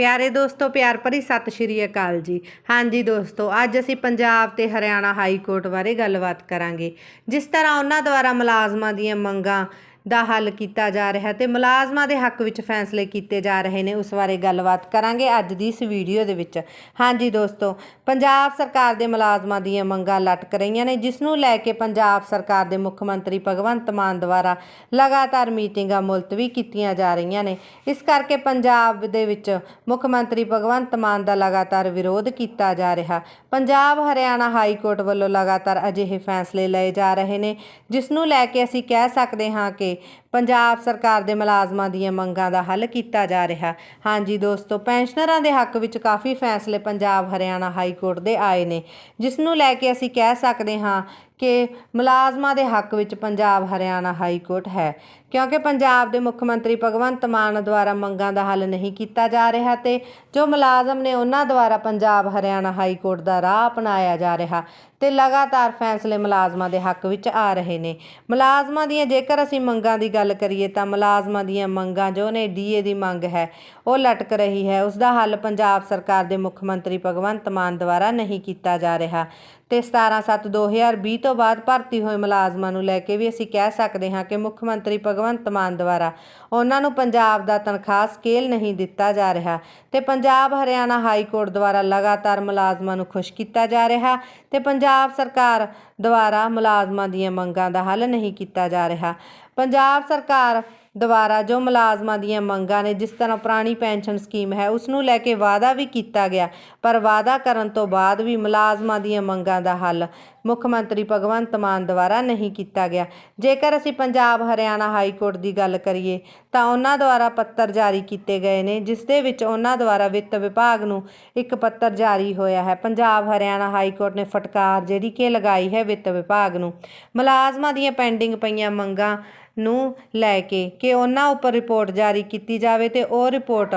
ਪਿਆਰੇ ਦੋਸਤੋ, ਪਿਆਰ ਭਰੀ ਸਤਿ ਸ਼੍ਰੀ ਅਕਾਲ ਜੀ। ਹਾਂਜੀ ਦੋਸਤੋ, ਅੱਜ ਅਸੀਂ ਪੰਜਾਬ ਤੇ ਹਰਿਆਣਾ ਹਾਈ ਕੋਰਟ ਬਾਰੇ ਗੱਲਬਾਤ ਕਰਾਂਗੇ। ਜਿਸ ਤਰ੍ਹਾਂ ਉਹਨਾਂ ਦੁਆਰਾ ਮੁਲਾਜ਼ਮਾਂ ਦੀਆਂ ਮੰਗਾਂ ਦਾ ਹੱਲ ਕੀਤਾ ਜਾ ਰਿਹਾ ਤੇ ਮੁਲਾਜ਼ਮਾਂ ਦੇ ਹੱਕ ਵਿੱਚ ਫੈਸਲੇ ਕੀਤੇ ਜਾ ਰਹੇ ਨੇ, ਉਸ ਬਾਰੇ ਗੱਲਬਾਤ ਕਰਾਂਗੇ ਅੱਜ ਦੀ ਇਸ ਵੀਡੀਓ ਦੇ ਵਿੱਚ। ਹਾਂਜੀ ਦੋਸਤੋ, ਪੰਜਾਬ ਸਰਕਾਰ ਦੇ ਮੁਲਾਜ਼ਮਾਂ ਦੀਆਂ ਮੰਗਾਂ ਲਟਕ ਰਹੀਆਂ ਨੇ, ਜਿਸ ਨੂੰ ਲੈ ਕੇ ਪੰਜਾਬ ਸਰਕਾਰ ਦੇ ਮੁੱਖ ਮੰਤਰੀ ਭਗਵੰਤ ਮਾਨ ਦੁਆਰਾ ਲਗਾਤਾਰ ਮੀਟਿੰਗਾਂ ਮੁਲਤਵੀ ਕੀਤੀਆਂ ਜਾ ਰਹੀਆਂ ਨੇ। ਇਸ ਕਰਕੇ ਪੰਜਾਬ ਦੇ ਵਿੱਚ ਮੁੱਖ ਮੰਤਰੀ ਭਗਵੰਤ ਮਾਨ ਦਾ ਲਗਾਤਾਰ ਵਿਰੋਧ ਕੀਤਾ ਜਾ ਰਿਹਾ। ਪੰਜਾਬ ਹਰਿਆਣਾ ਹਾਈ ਕੋਰਟ ਵੱਲੋਂ ਲਗਾਤਾਰ ਅਜਿਹੇ ਫੈਸਲੇ ਲਏ ਜਾ ਰਹੇ ਨੇ, ਜਿਸ ਨੂੰ ਲੈ ਕੇ ਅਸੀਂ ਕਹਿ ਸਕਦੇ ਹਾਂ ਕਿ ਪੰਜਾਬ ਸਰਕਾਰ ਦੇ ਮੁਲਾਜ਼ਮਾਂ ਦੀਆਂ ਮੰਗਾਂ ਦਾ ਹੱਲ ਕੀਤਾ ਜਾ ਰਿਹਾ। ਹਾਂਜੀ ਦੋਸਤੋ, ਪੈਨਸ਼ਨਰਾਂ ਦੇ ਹੱਕ ਵਿੱਚ ਕਾਫੀ ਫੈਸਲੇ ਪੰਜਾਬ, ਹਰਿਆਣਾ ਹਾਈ ਕੋਰਟ ਦੇ ਆਏ ਨੇ, ਜਿਸ ਨੂੰ ਲੈ ਕੇ ਅਸੀਂ ਕਹਿ ਸਕਦੇ ਹਾਂ ਕਿ ਮੁਲਾਜ਼ਮਾਂ ਦੇ ਹੱਕ ਵਿੱਚ ਪੰਜਾਬ ਹਰਿਆਣਾ ਹਾਈ ਕੋਰਟ ਹੈ। ਕਿਉਂਕਿ ਪੰਜਾਬ ਦੇ ਮੁੱਖ ਮੰਤਰੀ ਭਗਵੰਤ ਮਾਨ ਦੁਆਰਾ ਮੰਗਾਂ ਦਾ ਹੱਲ ਨਹੀਂ ਕੀਤਾ ਜਾ ਰਿਹਾ ਤੇ ਜੋ ਮੁਲਾਜ਼ਮ ਨੇ ਉਹਨਾਂ ਦੁਆਰਾ ਪੰਜਾਬ ਹਰਿਆਣਾ ਹਾਈ ਕੋਰਟ ਦਾ ਰਾਹ ਅਪਣਾਇਆ ਜਾ ਰਿਹਾ ਤੇ ਲਗਾਤਾਰ ਫੈਸਲੇ ਮੁਲਾਜ਼ਮਾਂ ਦੇ ਹੱਕ ਵਿੱਚ ਆ ਰਹੇ ਨੇ। ਮੁਲਾਜ਼ਮਾਂ ਦੀਆਂ ਜੇਕਰ ਅਸੀਂ ਮੰਗਾਂ ਦੀ ਗੱਲ ਕਰੀਏ ਤਾਂ ਮੁਲਾਜ਼ਮਾਂ ਦੀਆਂ ਮੰਗਾਂ ਜੋ ਨੇ ਡੀਏ ਦੀ ਮੰਗ ਹੈ, ਉਹ ਲਟਕ ਰਹੀ ਹੈ। ਉਸ ਦਾ ਹੱਲ ਪੰਜਾਬ ਸਰਕਾਰ ਦੇ ਮੁੱਖ ਮੰਤਰੀ ਭਗਵੰਤ ਮਾਨ ਦੁਆਰਾ ਨਹੀਂ ਕੀਤਾ ਜਾ ਰਿਹਾ। ਤੇ 17/7/2020 ਤੋਂ ਬਾਅਦ ਭਰਤੀ ਹੋਏ ਮੁਲਾਜ਼ਮਾਂ ਨੂੰ ਲੈ ਕੇ ਵੀ ਅਸੀਂ ਕਹਿ ਸਕਦੇ ਹਾਂ ਕਿ ਮੁੱਖ ਮੰਤਰੀ ਭਗਵੰਤ ਮਾਨ ਦੁਆਰਾ ਉਹਨਾਂ ਨੂੰ ਪੰਜਾਬ ਦਾ ਤਨਖਾਹ ਸਕੇਲ ਨਹੀਂ ਦਿੱਤਾ ਜਾ ਰਿਹਾ ਤੇ ਪੰਜਾਬ ਹਰਿਆਣਾ ਹਾਈ ਕੋਰਟ ਦੁਆਰਾ ਲਗਾਤਾਰ ਮੁਲਾਜ਼ਮਾਂ ਨੂੰ ਖੁਸ਼ ਕੀਤਾ ਜਾ ਰਿਹਾ ਤੇ ਪੰਜਾਬ ਸਰਕਾਰ ਦੁਆਰਾ ਮੁਲਾਜ਼ਮਾਂ ਦੀਆਂ ਮੰਗਾਂ ਦਾ ਹੱਲ ਨਹੀਂ ਕੀਤਾ ਜਾ ਰਿਹਾ। ਪੰਜਾਬ ਸਰਕਾਰ ਦੁਆਰਾ ਜੋ ਮੁਲਾਜ਼ਮਾਂ ਦੀਆਂ ਮੰਗਾਂ ਨੇ, ਜਿਸ ਤਰ੍ਹਾਂ ਪੁਰਾਣੀ ਪੈਨਸ਼ਨ ਸਕੀਮ ਹੈ ਉਸ ਨੂੰ ਲੈ ਕੇ ਵਾਅਦਾ ਵੀ ਕੀਤਾ ਗਿਆ, ਪਰ ਵਾਅਦਾ ਕਰਨ ਤੋਂ ਬਾਅਦ ਵੀ ਮੁਲਾਜ਼ਮਾਂ ਦੀਆਂ ਮੰਗਾਂ ਦਾ ਹੱਲ ਮੁੱਖ ਮੰਤਰੀ ਭਗਵੰਤ ਮਾਨ ਦੁਆਰਾ ਨਹੀਂ ਕੀਤਾ ਗਿਆ। ਜੇਕਰ ਅਸੀਂ ਪੰਜਾਬ ਹਰਿਆਣਾ ਹਾਈ ਕੋਰਟ ਦੀ ਗੱਲ ਕਰੀਏ, ਤਾਂ ਉਹਨਾਂ ਦੁਆਰਾ ਪੱਤਰ ਜਾਰੀ ਕੀਤੇ ਗਏ ਨੇ, ਜਿਸ ਦੇ ਵਿੱਚ ਉਹਨਾਂ ਦੁਆਰਾ ਵਿੱਤ ਵਿਭਾਗ ਨੂੰ ਇੱਕ ਪੱਤਰ ਜਾਰੀ ਹੋਇਆ ਹੈ। ਪੰਜਾਬ ਹਰਿਆਣਾ ਹਾਈ ਕੋਰਟ ਨੇ ਫਟਕਾਰ ਜਿਹੜੀ ਕਿ ਲਗਾਈ ਹੈ ਵਿੱਤ ਵਿਭਾਗ ਨੂੰ। ਮੁਲਾਜ਼ਮਾਂ ਦੀਆਂ ਪੈਂਡਿੰਗ ਪਈਆਂ ਮੰਗਾਂ ਨੂੰ ਲੈ ਕੇ ਕਿ ਉਹਨਾਂ ਉੱਪਰ ਰਿਪੋਰਟ ਜਾਰੀ ਕੀਤੀ ਜਾਵੇ ਅਤੇ ਉਹ ਰਿਪੋਰਟ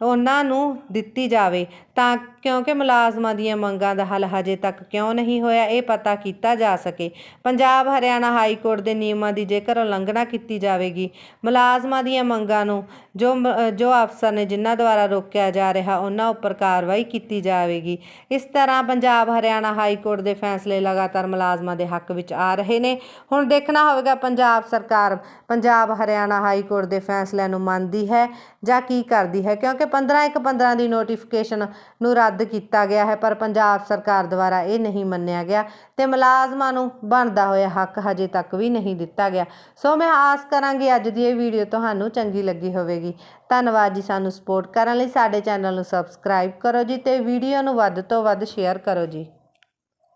ਉਹਨਾਂ ਨੂੰ ਦਿੱਤੀ ਜਾਵੇ ਤਾਂ ਕਿਉਂਕਿ ਮੁਲਾਜ਼ਮਾਂ ਦੀਆਂ ਮੰਗਾਂ ਦਾ ਹੱਲ ਹਜੇ ਤੱਕ ਕਿਉਂ ਨਹੀਂ ਹੋਇਆ, ਇਹ ਪਤਾ ਕੀਤਾ ਜਾ ਸਕੇ। ਪੰਜਾਬ ਹਰਿਆਣਾ ਹਾਈ ਕੋਰਟ ਦੇ ਨਿਯਮਾਂ ਦੀ ਜੇਕਰ ਉਲੰਘਣਾ ਕੀਤੀ ਜਾਵੇਗੀ, ਮੁਲਾਜ਼ਮਾਂ ਦੀਆਂ ਮੰਗਾਂ ਨੂੰ ਜੋ ਜੋ ਅਫਸਰ ਨੇ ਜਿਨ੍ਹਾਂ ਦੁਆਰਾ ਰੋਕਿਆ ਜਾ ਰਿਹਾ, ਉਹਨਾਂ ਉੱਪਰ ਕਾਰਵਾਈ ਕੀਤੀ ਜਾਵੇਗੀ। ਇਸ ਤਰ੍ਹਾਂ ਪੰਜਾਬ ਹਰਿਆਣਾ ਹਾਈ ਕੋਰਟ ਦੇ ਫੈਸਲੇ ਲਗਾਤਾਰ ਮੁਲਾਜ਼ਮਾਂ ਦੇ ਹੱਕ ਵਿੱਚ ਆ ਰਹੇ ਨੇ। ਹੁਣ ਦੇਖਣਾ ਹੋਵੇਗਾ ਪੰਜਾਬ ਸਰਕਾਰ ਪੰਜਾਬ ਹਰਿਆਣਾ ਹਾਈ ਕੋਰਟ ਦੇ ਫੈਸਲਿਆਂ ਨੂੰ ਮੰਨਦੀ ਹੈ ਜਾਂ ਕੀ ਕਰਦੀ ਹੈ, ਕਿਉਂਕਿ 15 ਇੱਕ 15 ਦੀ ਨੋਟੀਫਿਕੇਸ਼ਨ ਨੂੰ ਰੱਦ ਕੀਤਾ ਗਿਆ ਹੈ, ਪਰ ਪੰਜਾਬ ਸਰਕਾਰ ਦੁਆਰਾ ਇਹ ਨਹੀਂ ਮੰਨਿਆ ਗਿਆ ਤੇ ਮੁਲਾਜ਼ਮਾਂ ਨੂੰ ਬਣਦਾ ਹੋਇਆ ਹੱਕ ਹਜੇ ਤੱਕ ਵੀ ਨਹੀਂ ਦਿੱਤਾ ਗਿਆ। ਸੋ ਮੈਂ ਆਸ ਕਰਾਂਗੀ ਅੱਜ ਦੀ ਇਹ ਵੀਡੀਓ ਤੁਹਾਨੂੰ ਚੰਗੀ ਲੱਗੀ ਹੋਵੇਗੀ। ਧੰਨਵਾਦ ਜੀ ਸਾਨੂੰ ਸਪੋਰਟ ਕਰਨ ਲਈ, ਸਾਡੇ ਚੈਨਲ ਨੂੰ ਸਬਸਕ੍ਰਾਈਬ ਕਰੋ ਜੀ ਤੇ ਵੀਡੀਓ ਨੂੰ ਵੱਧ ਤੋਂ ਵੱਧ ਸ਼ੇਅਰ ਕਰੋ ਜੀ।